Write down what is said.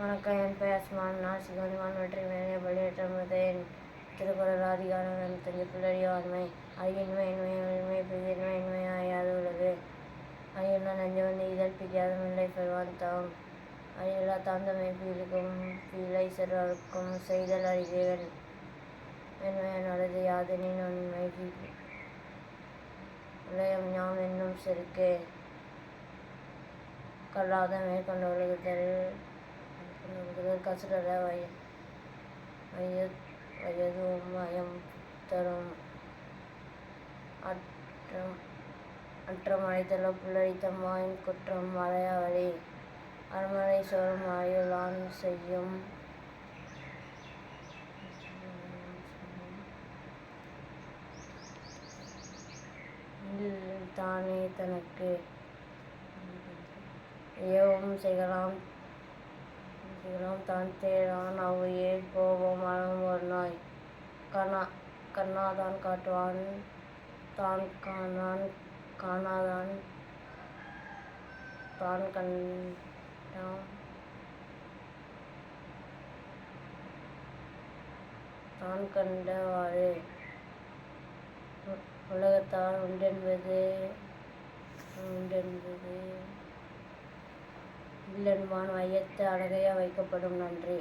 வணக்கம் என் பெயர் அஸ்மான். நான் சிவனிமான் வெற்றி மேலே வெளியேற்றமுதேன் திருக்குறள் அதிகாரம் எண்பத்தஞ்சு பிள்ளடியாண்மை அறியின்மை இன்மை உரிமை பிரிதின்மை இன்மை ஆயாது உள்ளது. அறியுள்ள நஞ்சு வந்து இதழ் பிரியாதும் இல்லை பெறுவான் தாம். அழியுள்ள தாந்தமை பீலிக்கும் பீலை செல்வாருக்கும் செய்தல் அறிதேவன் மென்மையானது யாதனின் உண்மை உலகம் ஞாம் என்னும் செருக்கே. கல்லாத மேற்கொண்ட உலகத்தில் உலகத்தில் கசுரர வய வய வயதும் மயம் தரும் அற்றம் அற்றம் அழைத்தல புல்லடித்தம் வாயின் குற்றம் மலையாவளி அருமலை சோறும் அழியுளான் செய்யும் தானே தனக்கு ஏவும் செய்யலாம் இனம் தான் தேடான். அவ்வையே கோபம் மனம் ஒரு நாய்? கண்ணா கண்ணாதான் காட்டுவான். தான் காணான் காணாதான் தான் கண்டான். தான் கண்டவாறு. உலகத்தால் உண்டென்பது உண்டென்பது இல்லென்பான் வையத்து அழகையா வைக்கப்படும் நன்றி.